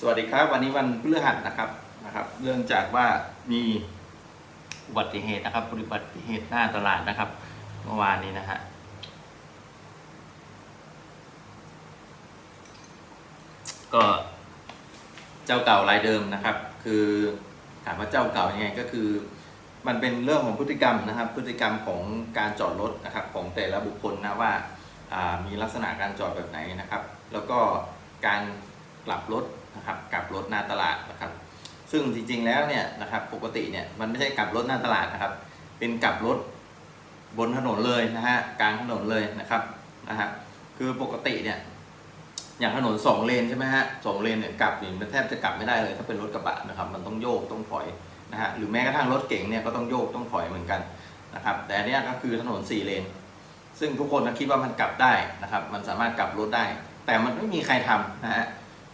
สวัสดีครับ วันนี้วันพฤหัสนะครับนะครับ เรื่องจากว่ามีอุบัติเหตุนะครับอุบัติเหตุหน้าตลาดนะครับเมื่อวานนี้นะฮะก็เจ้าเก่ารายเดิมนะครับ คือถามว่าเจ้าเก่ายังไงก็คือ มันเป็นเรื่องของพฤติกรรมนะครับ พฤติกรรมของการจอดรถนะครับ ของแต่ละบุคคลนะว่าอ่ามีลักษณะการจอดแบบไหนนะครับ แล้วก็การกลับรถ นะครับกลับรถหน้าตลาดนะครับ ซึ่งจริงๆแล้วเนี่ยนะครับปกติเนี่ยมันไม่ใช่กลับรถหน้าตลาดนะครับ เป็นกลับรถบนถนนเลยนะฮะกลางถนนเลยนะครับนะฮะคือปกติเนี่ยอย่างถนนสองเลนใช่ไหมฮะสองเลนเนี่ยกลับนี่มันแทบจะกลับไม่ได้เลย ถ้าเป็นรถกระบะนะครับ มันต้องโยกต้องถอยนะฮะหรือแม้กระทั่งรถเก๋งเนี่ยก็ต้องโยกต้องถอยเหมือนกันนะครับ แต่อันเนี้ยก็คือถนนสี่เลน ซึ่งทุกคนคิดว่ามันกลับได้นะครับ มันสามารถกลับรถได้ แต่มันไม่มีใครทำนะฮะ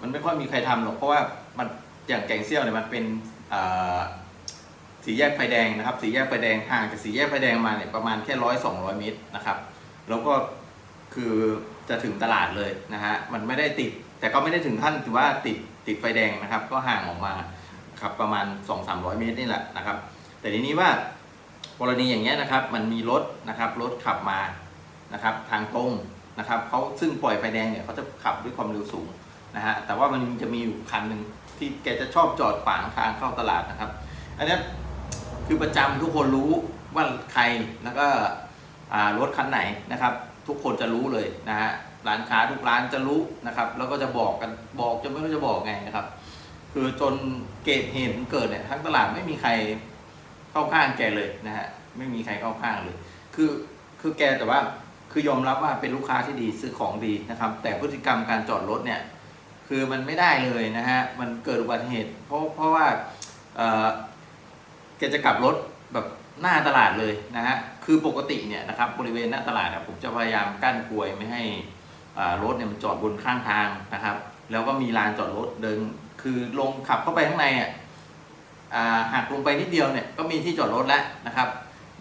มันไม่ค่อยมีใครทำหรอกเพราะว่ามันอย่างแก่งเซี่ยวเนี่ยมันเป็นสีแยกไฟแดงนะครับสีแยกไฟแดงห่างจากสีแยกไฟแดงมาเนี่ยประมาณแค่ร้อยสองร้อยเมตรนะครับ แล้วก็คือจะถึงตลาดเลยนะฮะมันไม่ได้ติด แต่ก็ไม่ได้ถึงขั้นถือว่าติดติดไฟแดงนะครับ ก็ห่างออกมาครับประมาณ 2-300 เมตรนี่แหละนะครับ แต่ทีนี้ว่ากรณีอย่างเงี้ยนะครับ มันมีรถนะครับรถขับมานะครับ ทางตรงนะครับเขาซึ่งปล่อยไฟแดงเนี่ยเขาจะขับด้วยความเร็วสูง นะฮะแต่ว่ามันจะมีอยู่คันหนึ่งที่แกจะชอบจอดขวางทางเข้าตลาดนะครับ อันนี้คือประจำทุกคนรู้ว่าใครแล้วก็รถคันไหนนะครับ ทุกคนจะรู้เลยนะฮะร้านค้าทุกร้านจะรู้นะครับ แล้วก็จะบอกกันบอกจนไม่รู้จะบอกไงนะครับ คือจนเกิดเหตุมันเกิดเนี่ยทั้งตลาดไม่มีใครเข้าข้างแกเลยนะฮะไม่มีใครเข้าข้างเลย คือคือแกแต่ว่าคือยอมรับว่าเป็นลูกค้าที่ดีซื้อของดีนะครับ แต่พฤติกรรมการจอดรถเนี่ย คือมันไม่ได้เลยนะฮะ มันเกิดอุบัติเหตุ เพราะเพราะว่าเอ่อแกจะกลับรถแบบหน้าตลาดเลยนะฮะ คือปกติเนี่ยนะครับบริเวณหน้าตลาดผมจะพยายามกั้นกลวยไม่ให้อ่ารถเนี่ยมันจอดบนข้างทางนะครับ แล้วก็มีลานจอดรถเดิน คือลงขับเข้าไปข้างในอะอ่าหักลงไปนิดเดียวเนี่ยก็มีที่จอดรถแล้วนะครับ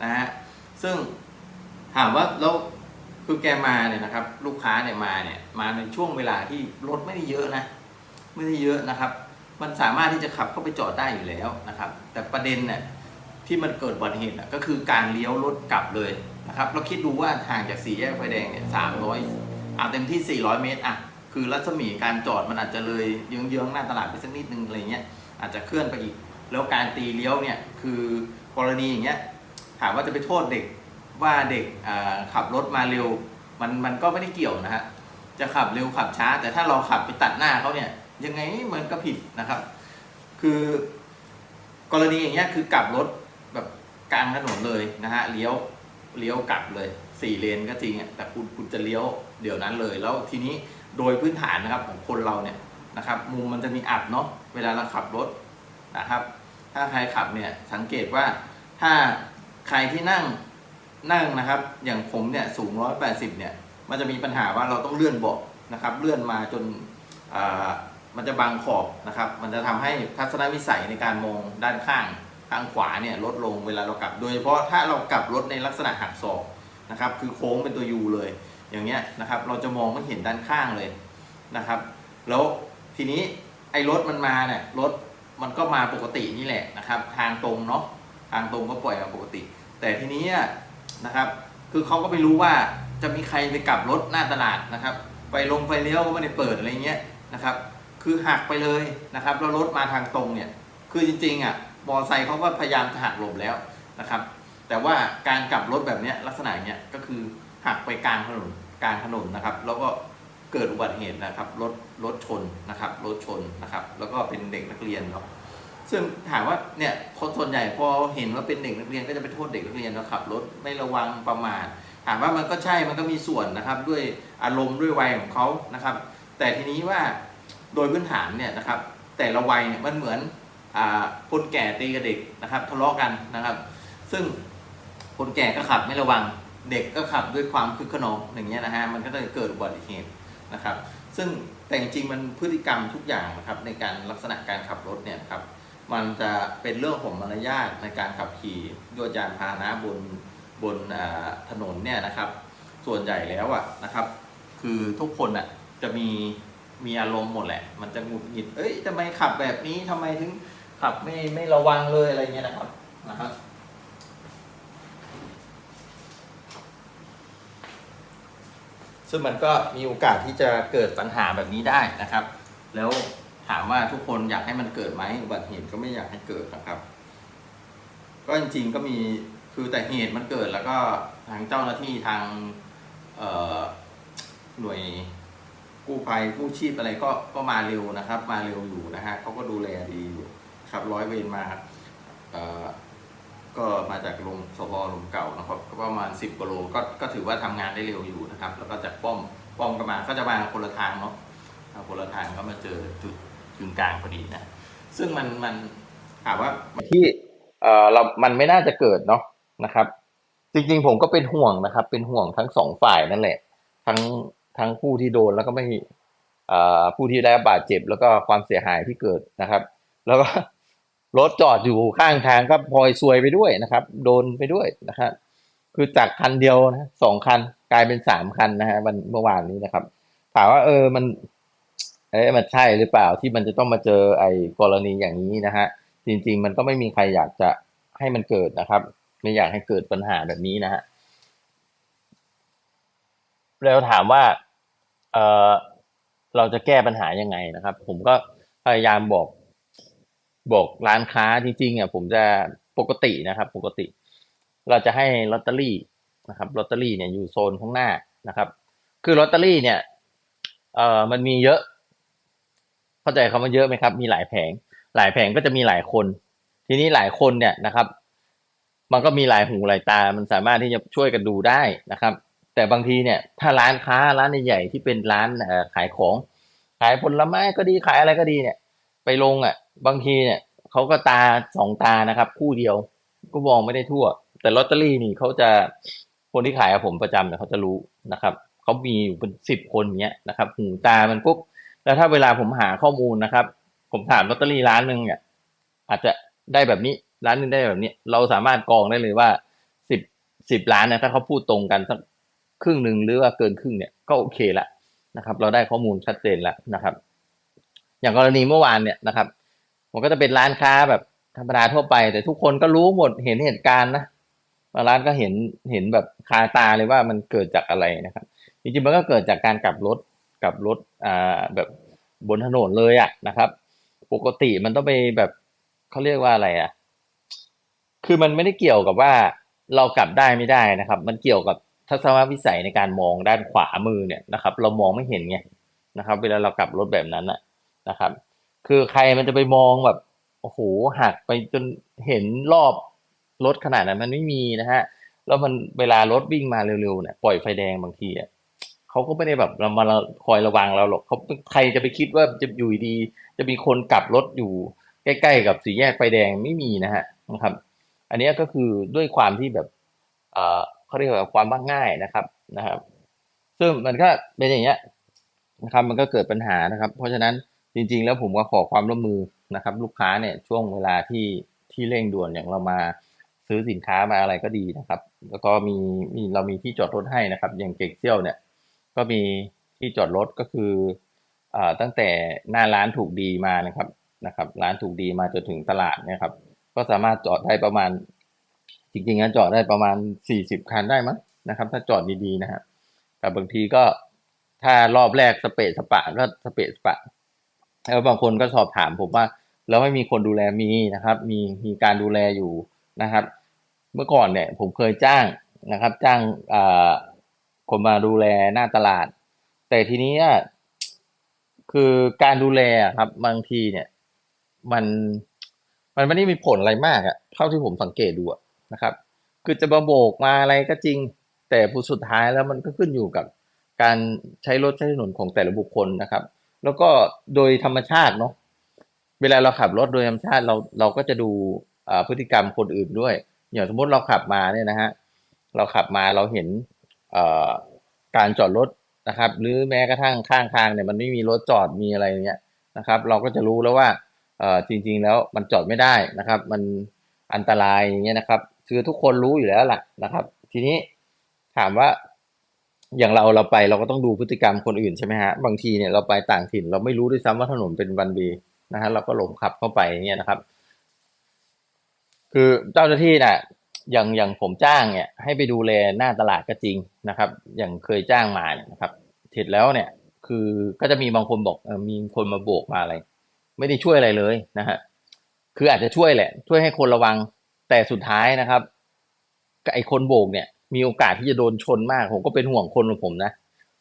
นะฮะ ซึ่งถามว่าแล้ว คือแกมาเนี่ยนะครับ ลูกค้าเนี่ยมาเนี่ยมาในช่วงเวลาที่รถไม่ได้เยอะนะไม่ได้เยอะนะครับ มันสามารถที่จะขับเข้าไปจอดได้อยู่แล้วนะครับ แต่ประเด็นเนี่ยที่มันเกิดอุบัติเหตุน่ะก็คือการเลี้ยวรถกลับเลยนะครับเราคิดดูว่าทางจากสี่แยกไฟแดงเนี่ยสามร้อยอะเต็มที่ 400 เมตรอะคือรัศมีการจอดมันอาจจะเลยเยื้องๆหน้าตลาดไปสักนิดนึงอะไรเงี้ยอาจจะเคลื่อนไปอีก แล้วการตีเลี้ยวเนี่ยคือกรณีอย่างเงี้ยถามว่าจะไปโทษเด็ก ว่าเด็กขับรถมาเร็ว มันมันก็ไม่ได้เกี่ยวนะฮะจะขับเร็วขับช้า แต่ถ้าเราขับไปตัดหน้าเขาเนี่ย ยังไงมันก็ผิดนะครับ คือกรณีอย่างเงี้ยคือกลับรถแบบกลางถนนเลยนะฮะเลี้ยวเลี้ยวกลับเลยสี่เลนก็จริงอะแต่คุณคุณจะเลี้ยวเดี๋ยวนั้นเลย แล้วทีนี้โดยพื้นฐานนะครับของคนเราเนี่ยนะครับ มุมมันจะมีอับเนาะเวลาเราขับรถนะครับ ถ้าใครขับเนี่ยสังเกตว่าถ้าใครที่นั่ง นั่งนะครับ อย่างผมเนี่ยสูง180เนี่ย มันจะมีปัญหาว่าเราต้องเลื่อนเบาะนะครับ เลื่อนมาจนามันจะบังขอบนะครับ มันจะทำให้ทัศนวิสัยในการมองด้านข้างข้างขวาเนี่ยลดลงเวลาเรากลับ โดยเฉพาะถ้าเรากลับรถในลักษณะหักศอกนะครับ คือโค้งเป็นตัวยูเลย อย่างเงี้ยนะครับ เราจะมองไม่เห็นด้านข้างเลยนะครับ แล้วทีนี้ไอ้รถมันมาเนี่ยรถมันก็มาปกตินี่แหละนะครับ ทางตรงเนาะทางตรงก็ปล่อยมาปกติ แต่ทีนี้ นะครับ คือเขาก็ไม่รู้ว่าจะมีใครไปกลับรถหน้าตลาดนะครับไฟลงไฟเลี้ยวก็ไม่ได้เปิดอะไรเงี้ยนะครับ คือหักไปเลยนะครับแล้วรถมาทางตรงเนี่ย คือจริงๆอะมอไซค์เขาก็พยายามจะหักหลบแล้วนะครับ แต่ว่าการกลับรถแบบนี้ลักษณะเนี้ยก็คือหักไปกลางถนนกลางถนนนะครับ แล้วก็เกิดอุบัติเหตุนะครับรถรถชนนะครับรถชนนะครับ แล้วก็เป็นเด็กนักเรียนเนาะ ซึ่งถามว่าเนี่ยคนส่วนใหญ่พอเห็นว่าเป็นเด็กนักเรียนก็จะไปโทษเด็กนักเรียนว่าขับรถไม่ระวังประมาทถามว่ามันก็ใช่มันก็มีส่วนนะครับ ด้วยอารมณ์ด้วยวัยของเขานะครับ แต่ทีนี้ว่าโดยพื้นฐานเนี่ยนะครับ แต่ละวัยเนี่ยมันเหมือนอคนแก่ตีกับเด็กนะครับทะเลาะกันนะครับ ซึ่งคนแก่ก็ขับไม่ระวังเด็กก็ขับด้วยความคึกขนองอย่างเงี้ยนะฮะมันก็จะเกิดอุบัติเหตุนะครับ ซึ่งแต่จริงๆมันพฤติกรรมทุกอย่างนะครับในการลักษณะการขับรถเนี่ยครับ มันจะเป็นเรื่องของมารยาทในการขับขี่ยวดยานพาหนะบนบนถนนเนี่ยนะครับ ส่วนใหญ่แล้วอะนะครับ คือทุกคนอะจะมีมีอารมณ์หมดแหละ มันจะหงุดหงิด เอ้ยทำไมขับแบบนี้ทำไมถึงขับไม่ไม่ระวังเลยอะไรเงี้ยนะครับนะครับซึ่งมันก็มีโอกาสที่จะเกิดปัญหาแบบนี้ได้นะครับ แล้ว ถามว่าทุกคนอยากให้มันเกิดไหมอุบัติเหตุก็ไม่อยากให้เกิดนะครับ ก็จริงๆก็มีคือแต่เหตุมันเกิดแล้วก็ทางเจ้าหน้าที่ทางหน่วยกู้ภัยกู้ชีพอะไรก็ก็มาเร็วนะครับ มาเร็วอยู่นะฮะเขาก็ดูแลดีอยู่ครับร้อยเวรมาก็มาจากโรงสพลมเก่านะครับ ก็ประมาณ 10กิโลก็ก็ถือว่าทำงานได้เร็วอยู่นะครับ แล้วก็จากป้อมป้อมก็มาก็จะมาคนละทางเนาะคนละทางก็มาเจอจุด กึ่งกลางพอดีนะ ซึ่งมันมันถามว่าที่เออเรา มันไม่น่าจะเกิดเนาะนะครับ จริงๆผมก็เป็นห่วงนะครับ เป็นห่วงทั้งสองฝ่ายนั่นแหละ ทั้งทั้งผู้ที่โดนแล้วก็ไม่ผู้ที่ได้รับบาดเจ็บแล้วก็ความเสียหายที่เกิดนะครับ แล้วก็รถจอดอยู่ข้างทางก็พลอยซวยไปด้วยนะครับ โดนไปด้วยนะครับคือจากคันเดียวนะสองคันกลายเป็นสามคันนะฮะวันเมื่อวานนี้นะครับ ถามว่าเออมัน เอ๊ะมันใช่หรือเปล่าที่มันจะต้องมาเจอไอ้กรณีอย่างนี้นะฮะจริง ๆ มันก็ไม่มีใครอยากจะให้มันเกิดนะครับ ไม่อยากให้เกิดปัญหาแบบนี้นะฮะแล้วถามว่าเออเราจะแก้ปัญหายังไงนะครับ ผมก็พยายามบอกบอกร้านค้าจริงๆอะผมจะปกตินะครับ ปกติ เราจะให้ลอตเตอรี่นะครับลอตเตอรี่เนี่ยอยู่โซนข้างหน้านะครับ คือลอตเตอรี่เนี่ยเออมันมีเยอะ เข้าใจคำว่าเยอะไหมครับ มีหลายแผง หลายแผงก็จะมีหลายคน ทีนี้หลายคนเนี่ยนะครับ มันก็มีหลายหูหลายตา มันสามารถที่จะช่วยกันดูได้นะครับ แต่บางทีเนี่ย ถ้าร้านค้าร้านใหญ่ๆที่เป็นร้านขายของ ขายผลไม้ก็ดีขายอะไรก็ดีเนี่ย ไปลงอะ บางทีเนี่ยเขาก็ตาสองตานะครับ คู่เดียวก็มองไม่ได้ทั่ว แต่ลอตเตอรี่นี่เขาจะคนที่ขายกับผมประจำเนี่ยเขาจะรู้นะครับเขามีอยู่เป็นสิบคนเนี้ยนะครับ หูตามันปุ๊บ แล้วถ้าเวลาผมหาข้อมูลนะครับ ผมถามลอตเตอรี่ร้านหนึ่งเนี่ยอาจจะได้แบบนี้ร้านนึงได้แบบนี้ เราสามารถกรองได้เลยว่าสิบสิบล้านนี่ยถ้าเขาพูดตรงกันสักครึ่งหนึ่งหรือว่าเกินครึ่งเนี่ยก็โอเคละนะครับ เราได้ข้อมูลชัดเจนแล้วนะครับ อย่างกรณีเมื่อวานเนี่ยนะครับมันก็จะเป็นร้านค้าแบบธรรมดาทั่วไป แต่ทุกคนก็รู้หมดเห็นเหตุการณ์นะบางร้านก็เห็นเห็นแบบคาตาเลยว่ามันเกิดจากอะไรนะครับจริงๆมันก็เกิดจากการกลับรถ กับรถอ่าแบบบนถนนเลยอะนะครับ ปกติมันต้องไปแบบเขาเรียกว่าอะไรอะคือมันไม่ได้เกี่ยวกับว่าเรากลับได้ไม่ได้นะครับ มันเกี่ยวกับทัศนวิสัยในการมองด้านขวามือเนี่ยนะครับ เรามองไม่เห็นไงนะครับ เวลาเรากลับรถแบบนั้นอะนะครับ คือใครมันจะไปมองแบบโอ้โหหักไปจนเห็นรอบรถขนาดนั้นมันไม่มีนะฮะแล้วมันเวลารถวิ่งมาเร็วๆเนี่ยปล่อยไฟแดงบางทีอะ เขาก็ไม่ได้แบบเรามาคอยระวังเราหรอกเขาใครจะไปคิดว่าจะอยู่ดี จะมีคนกลับรถอยู่ใกล้ๆกับสี่แยกไฟแดงไม่มีนะฮะนะครับ อันนี้ก็คือด้วยความที่แบบเอ่อเขาเรียกว่าความมักง่ายนะครับนะครับ ซึ่งมันก็เป็นอย่างเงี้ยนะครับมันก็เกิดปัญหานะครับ เพราะฉะนั้นจริง ๆ แล้วผมก็ขอความร่วมมือนะครับ ลูกค้าเนี่ยช่วงเวลาที่ที่เร่งด่วนอย่างเรามาซื้อสินค้ามาอะไรก็ดีนะครับ แล้วก็มีมีเรามีที่จอดรถให้นะครับ อย่างเก็กเซี่ยวเนี่ย ก็มีที่จอดรถก็คืออตั้งแต่หน้าร้านถูกดีมานะครับนะครับ ร้านถูกดีมาจนถึงตลาดเนะครับก็สามารถจอดได้ประมาณ จริงๆงั้นจอดได้ประมาณสี่สิบคันได้มั้งนะครับ ถ้าจอดดีๆนะฮะแต่บางทีก็ถ้ารอบแรกสเปะสปะก็สเปะสปะแล้วบางคนก็สอบถามผมว่าแล้วไม่มีคนดูแลมีนะครับ มีมีการดูแลอยู่นะครับ เมื่อก่อนเนี่ยผมเคยจ้างนะครับ จ้างอ่า คนมาดูแลหน้าตลาด แต่ทีนี้คือการดูแลครับบางทีเนี่ย มันมันไม่ได้มีผลอะไรมากอะเท่าที่ผมสังเกตดูนะครับ คือจะมาโบกมาอะไรก็จริง แต่ผลสุดท้ายแล้วมันก็ขึ้นอยู่กับการใช้รถใช้ถนนของแต่ละบุคคลนะครับ แล้วก็โดยธรรมชาติเนาะเวลาเราขับรถโดยธรรมชาติเราเราก็จะดูพฤติกรรมคนอื่นด้วย อย่างสมมติเราขับมาเนี่ยนะฮะเราขับมาเราเห็น การจอดรถนะครับ หรือแม้กระทั่งข้างทางเนี่ยมันไม่มีรถจอดมีอะไรเงี้ยนะครับ เราก็จะรู้แล้วว่าจริง ๆ แล้วมันจอดไม่ได้นะครับ มันอันตรายอย่างเงี้ยนะครับ คือทุกคนรู้อยู่แล้วแหละนะครับ ทีนี้ถามว่าอย่างเราเราไปเราก็ต้องดูพฤติกรรมคนอื่นใช่ไหมฮะบางทีเนี่ยเราไปต่างถิ่น เราไม่รู้ด้วยซ้ำว่าถนนเป็นวันเวย์นะฮะเราก็หลงขับเข้าไปอย่างเงี้ยนะครับ คือเจ้าหน้าที่น่ะ อย่างอย่างผมจ้างเนี่ยให้ไปดูแลหน้าตลาดก็จริงนะครับ อย่างเคยจ้างมาเนี่ยนะครับเสร็จแล้วเนี่ยคือก็จะมีบางคนบอกมีคนมาโบกมาอะไร ไม่ได้ช่วยอะไรเลยนะฮะคืออาจจะช่วยแหละ ช่วยให้คนระวังแต่สุดท้ายนะครับไอ้คนโบกเนี่ย มีโอกาสที่จะโดนชนมาก ผมก็เป็นห่วงคนของผมนะ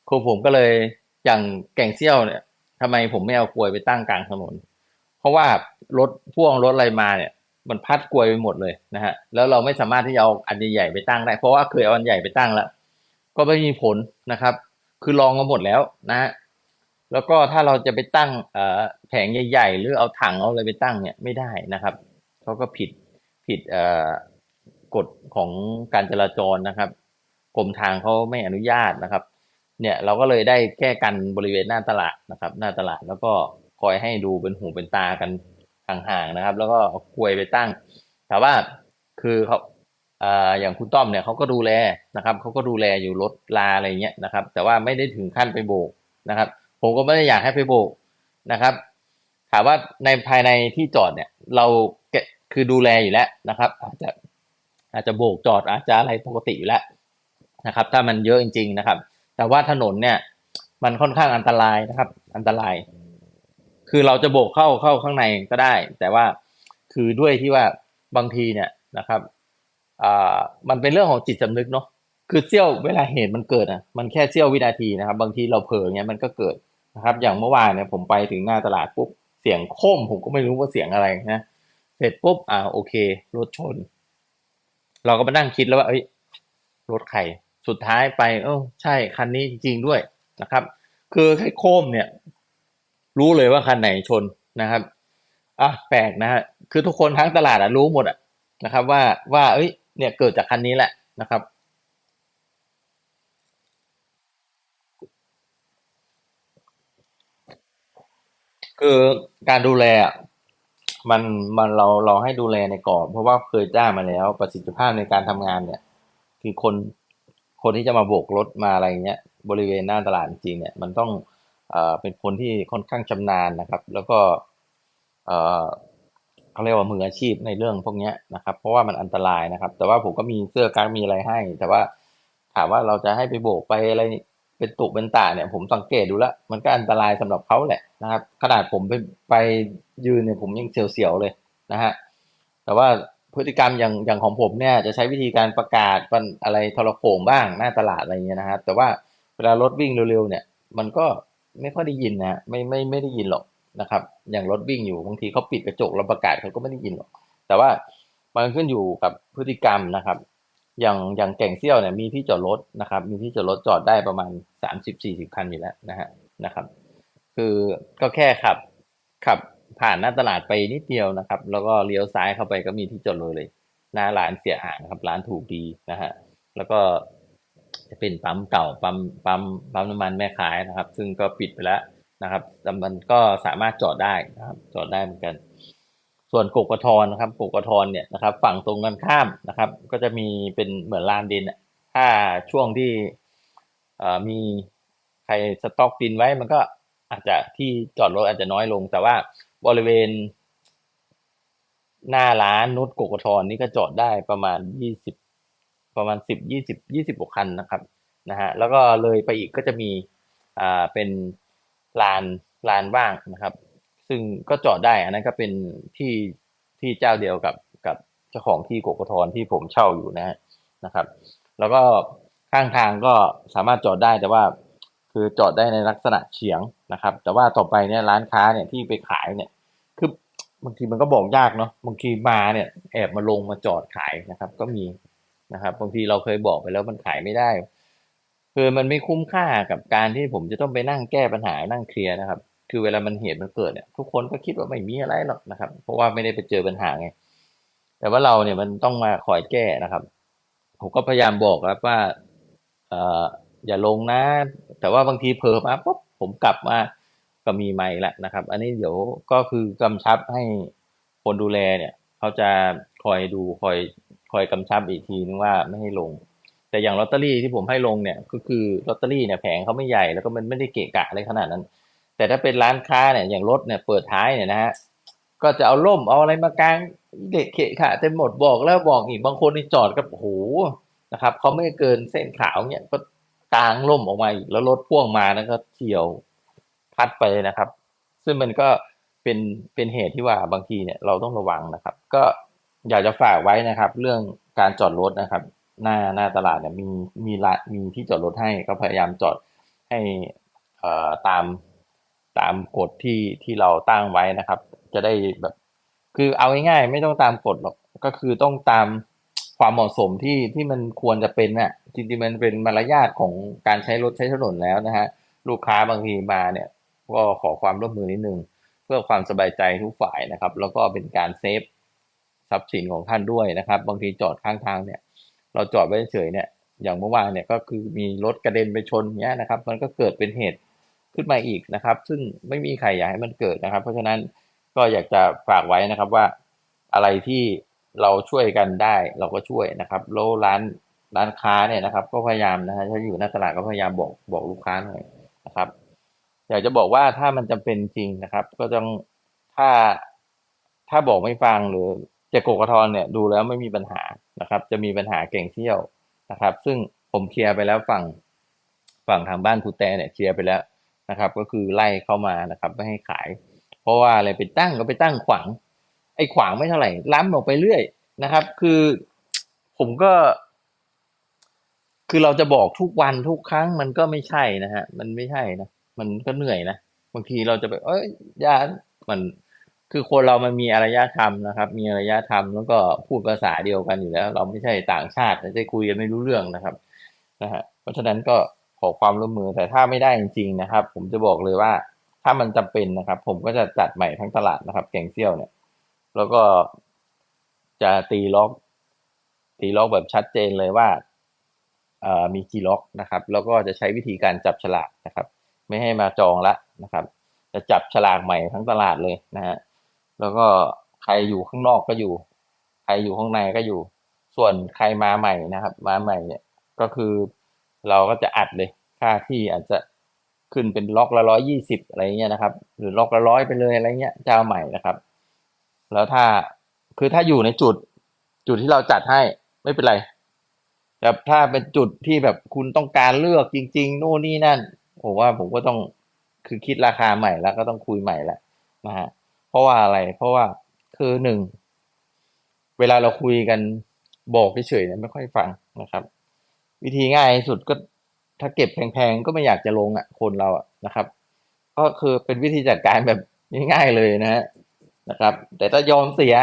คือผมก็เลยอย่างแก่งเซี่ยวเนี่ยทำไมผมไม่เอากลวยไปตั้งกลางถนน เพราะว่ารถพ่วงรถอะไรมาเนี่ย มันพัดกลวยไปหมดเลยนะฮะแล้วเราไม่สามารถที่จะเอาอันใหญ่ๆไปตั้งได้ เพราะว่าเคยเอาอันใหญ่ไปตั้งแล้ว ก็ไม่มีผลนะครับ คือลองมาหมดแล้วนะฮะแล้วก็ถ้าเราจะไปตั้งแผงใหญ่ๆ หรือเอาถังเอาอะไรไปตั้งเนี่ยไม่ได้นะครับเขาก็ผิดผิดกฎของการจราจรนะครับกรมทางเขาไม่อนุญาตนะครับ เนี่ยเราก็เลยได้แก้กันบริเวณหน้าตลาดนะครับ หน้าตลาดแล้วก็คอยให้ดูเป็นหูเป็นตากัน ห่างๆนะครับ แล้วก็เอากลวยไปตั้งแต่ว่าคือเขาอย่างคุณต้อมเนี่ยเขาก็ดูแลนะครับเขาก็ดูแลอยู่รถลาอะไรเงี้ยนะครับ แต่ว่าไม่ได้ถึงขั้นไปโบกนะครับ ผมก็ไม่ได้อยากให้ไปโบกนะครับถามว่าในภายในที่จอดเนี่ย เราแกคือดูแลอยู่แล้วนะครับ อาจจะอาจจะโบกจอดอาจจะอะไรปกติอยู่แล้วนะครับ ถ้ามันเยอะจริง ๆนะครับ แต่ว่าถนนเนี่ยมันค่อนข้างอันตรายนะครับ อันตราย คือเราจะโบกเข้าเข้าข้างในก็ได้ แต่ว่าคือด้วยที่ว่าบางทีเนี่ยนะครับอ่ามันเป็นเรื่องของจิตสำนึกเนาะคือเสี้ยวเวลาเหตุมันเกิดอะมันแค่เสี้ยววินาทีนะครับ บางทีเราเผลอเงี้ยมันก็เกิดนะครับ อย่างเมื่อวานเนี่ยผมไปถึงหน้าตลาดปุ๊บเสียงโค้มผมก็ไม่รู้ว่าเสียงอะไรนะเสร็จปุ๊บอ่าโอเครถชน เราก็มานั่งคิดแล้วว่าเอ้ยรถใครสุดท้ายไป เออใช่คันนี้จริงๆด้วยนะครับ คือแค่โค้มเนี่ย รู้เลยว่าคันไหนชนนะครับอะแปลกนะฮะคือทุกคนทั้งตลาดอะรู้หมดอะนะครับ ว่าว่าเอ้ยเนี่ยเกิดจากคันนี้แหละนะครับ คือการดูแลมันมันเราเราให้ดูแลในกรอบเพราะว่าเคยจ้างมาแล้วประสิทธิภาพในการทำงานเนี่ย คือคนคนที่จะมาโบกรถมาอะไรเงี้ยบริเวณหน้าตลาดจริงเนี่ย มันต้อง เออเป็นคนที่ค่อนข้างชำนาญนะครับ แล้วก็เออเขาเรียกว่ามืออาชีพในเรื่องพวกนี้นะครับ เพราะว่ามันอันตรายนะครับ แต่ว่าผมก็มีเสื้อกั๊กมีอะไรให้ แต่ว่าถามว่าเราจะให้ไปโบกไปอะไรเป็นตุเป็นตาเนี่ย ผมสังเกตดูแล้วมันก็อันตรายสำหรับเขาแหละนะครับ ขนาดผมไปไปยืนเนี่ยผมยังเสียวๆเลยนะฮะแต่ว่าพฤติกรรมอย่างอย่างของผมเนี่ยจะใช้วิธีการประกาศเป็นอะไรทรโขงบ้างหน้าตลาดอะไรเงี้ยนะครับแต่ว่าเวลารถวิ่งเร็วๆเนี่ย มันก็ ไม่ค่อยได้ยินนะไม่ไม่ไม่ได้ยินหรอกนะครับ อย่างรถวิ่งอยู่บางทีเขาปิดกระจกแล้วประกาศเขาก็ไม่ได้ยินหรอก แต่ว่ามันขึ้นอยู่กับพฤติกรรมนะครับ อย่างอย่างแก่งเซี่ยวเนี่ยมีที่จอดรถนะครับ มีที่จอดรถจอดได้ประมาณสามสิบสี่สิบคันอยู่แล้วนะฮะนะครับ คือก็แค่ขับขับผ่านหน้าตลาดไปนิดเดียวนะครับ แล้วก็เลี้ยวซ้ายเข้าไปก็มีที่จอดรถเลย หน้าร้านเสียหายนะครับร้านถูกดีนะฮะแล้วก็ จะเป็นปั๊มเก่าปั๊มปั๊มปั๊มน้ำมันแม่ขายนะครับ ซึ่งก็ปิดไปแล้วนะครับแต่มันก็สามารถจอดได้นะครับ จอดได้เหมือนกัน ส่วนกกทรนะครับกกทรเนี่ยนะครับ ฝั่งตรงกันข้ามนะครับ ก็จะมีเป็นเหมือนลานดินถ้าช่วงที่มีใครสต็อกดินไว้มันก็อาจจะที่จอดรถอาจจะน้อยลง แต่ว่าบริเวณ หน้าร้านนุชกกทรนี่ก็จอดได้ประมาณยี่สิบ ประมาณสิบยี่สิบยี่สิบกว่าคันนะครับนะฮะแล้วก็เลยไปอีกก็จะมีอ่าเป็นลานลานว่างนะครับ ซึ่งก็จอดได้อันนั้นก็เป็นที่ที่เจ้าเดียวกับกับเจ้าของที่โกกทรที่ผมเช่าอยู่นะฮะนะครับ แล้วก็ข้างทางก็สามารถจอดได้แต่ว่าคือจอดได้ในลักษณะเฉียงนะครับ แต่ว่าต่อไปเนี่ยร้านค้าเนี่ยที่ไปขายเนี่ยคือบางทีมันก็บอกยากเนาะบางทีมาเนี่ยแอบมาลงมาจอดขายนะครับ ก็มี นะครับบางทีเราเคยบอกไปแล้วมันขายไม่ได้ คือมันไม่คุ้มค่ากับการที่ผมจะต้องไปนั่งแก้ปัญหานั่งเคลียร์นะครับ คือเวลามันเหตุมันเกิดเนี่ยทุกคนก็คิดว่าไม่มีอะไรหรอกนะครับ เพราะว่าไม่ได้ไปเจอปัญหาไงแต่ว่าเราเนี่ยมันต้องมาคอยแก้นะครับ ผมก็พยายามบอกครับว่าเอ่ออย่าลงนะ แต่ว่าบางทีเผลอมาปุ๊บผมกลับมาก็มีไม่ละนะครับ อันนี้เดี๋ยวก็คือกำชับให้คนดูแลเนี่ย เขาจะคอยดูคอย คอยกำชับอีกทีนึงว่าไม่ให้ลง แต่อย่างลอตเตอรี่ที่ผมให้ลงเนี่ยก็คือลอตเตอรี่เนี่ยแผงเขาไม่ใหญ่แล้วก็มันไม่ได้เกะกะอะไรขนาดนั้น แต่ถ้าเป็นร้านค้าเนี่ยอย่างรถเนี่ยเปิดท้ายเนี่ยนะฮะก็จะเอาล่มเอาอะไรมากางเด็กเขะขะเต็มหมดบอกแล้วบอกอีกบางคนนี่จอดกับโหนะครับเขาไม่เกินเส้นขาวเนี่ยก็กางล่มออกมาอีกแล้วรถพ่วงมานะก็เฉียวพัดไปนะครับ ซึ่งมันก็เป็นเป็นเหตุที่ว่าบางทีเนี่ยเราต้องระวังนะครับ ก็ อยากจะฝากไว้นะครับ เรื่องการจอดรถนะครับ หน้าหน้าตลาดเนี่ยมีมีละมีที่จอดรถให้ก็พยายามจอดให้อ่อตามตามกฎที่ที่เราตั้งไว้นะครับ จะได้แบบ คือเอาง่ายๆไม่ต้องตามกฎหรอกก็คือต้องตามความเหมาะสมที่ที่มันควรจะเป็นน่ะจริงๆมันเป็นมารยาทของการใช้รถใช้ถนนแล้วนะฮะลูกค้าบางทีมาเนี่ย ก็ขอความร่วมมือนิดนึง เพื่อความสบายใจทุกฝ่ายนะครับ แล้วก็เป็นการเซฟ ทรัพย์สินของท่านด้วยนะครับ บางทีจอดข้างทางเนี่ย เราจอดไว้เฉยเนี่ย อย่างเมื่อวานเนี่ยก็คือมีรถกระเด็นไปชนเนี้ยนะครับ มันก็เกิดเป็นเหตุขึ้นมาอีกนะครับ ซึ่งไม่มีใครอยากให้มันเกิดนะครับ เพราะฉะนั้นก็อยากจะฝากไว้นะครับว่าอะไรที่เราช่วยกันได้เราก็ช่วยนะครับแล้วร้านร้านค้าเนี่ยนะครับ ก็พยายามนะฮะถ้าอยู่หน้าตลาดก็พยายามบอกบอกลูกค้าหน่อยนะครับ อยากจะบอกว่าถ้ามันจำเป็นจริงนะครับ ก็ต้องถ้าถ้าบอกไม่ฟังหรือ เจโกกระทอนเนี่ยดูแล้วไม่มีปัญหานะครับ จะมีปัญหาเก่งเที่ยวนะครับ ซึ่งผมเคลียร์ไปแล้วฝั่งฝั่งทางบ้านครูแต่เนี่ยเคลียร์ไปแล้วนะครับ ก็คือไล่เข้ามานะครับไม่ให้ขาย เพราะว่าอะไรไปตั้งก็ไปตั้งขวางไอ้ขวางไม่เท่าไหร่ล้ำออกไปเรื่อยนะครับ คือผมก็ คือเราจะบอกทุกวันทุกครั้งมันก็ไม่ใช่นะฮะมันไม่ใช่นะมันก็เหนื่อยนะบางทีเราจะไปเอ้ยยามัน คือคนเรามันมีอารยธรรมนะครับ มีอารยธรรมแล้วก็พูดภาษาเดียวกันอยู่แล้ว เราไม่ใช่ต่างชาติจะได้คุยกันไม่รู้เรื่องนะครับนะฮะเพราะฉะนั้นก็ขอความร่วมมือแต่ถ้าไม่ได้จริงๆนะครับ ผมจะบอกเลยว่าถ้ามันจำเป็นนะครับ ผมก็จะจัดใหม่ทั้งตลาดนะครับแกงเซี่ยวเนี่ย แล้วก็จะตีล็อก ตีล็อกแบบชัดเจนเลยว่ามีกี่ล็อกนะครับ แล้วก็จะใช้วิธีการจับฉลากนะครับ ไม่ให้มาจองละนะครับ จะจับฉลากใหม่ทั้งตลาดเลยนะฮะ แล้วก็ใครอยู่ข้างนอกก็อยู่ ใครอยู่ข้างในก็อยู่ ส่วนใครมาใหม่นะครับ มาใหม่เนี่ยก็คือเราก็จะอัดเลย ค่าที่อาจจะขึ้นเป็นล็อกละร้อยยี่สิบอะไรเงี้ยนะครับ หรือล็อกละร้อยไปเลยอะไรเงี้ยเจ้าใหม่นะครับ แล้วถ้าคือถ้าอยู่ในจุด จุดที่เราจัดให้ไม่เป็นไรแต่ถ้าเป็นจุดที่แบบคุณต้องการเลือกจริงๆนู่นนี่นั่นผมว่าผมก็ต้องคือคิดราคาใหม่แล้วก็ต้องคุยใหม่แล้วนะฮะ เพราะว่าอะไร เพราะว่าคือหนึ่งเวลาเราคุยกันบอกเฉยๆเนี่ยไม่ค่อยฟังนะครับ วิธีง่ายที่สุดก็ถ้าเก็บแพงๆก็ไม่อยากจะลงอะคนเราอะนะครับ ก็คือเป็นวิธีจัดการแบบง่ายๆเลยนะฮะนะครับ แต่ถ้ายอมเสีย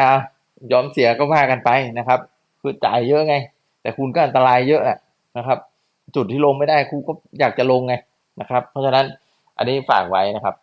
ยอมเสียก็ว่ากันไปนะครับคือจ่ายเยอะไง แต่คุณก็อันตรายเยอะอะนะครับ จุดที่ลงไม่ได้คุณก็อยากจะลงไงนะครับ เพราะฉะนั้นอันนี้ฝากไว้นะครับ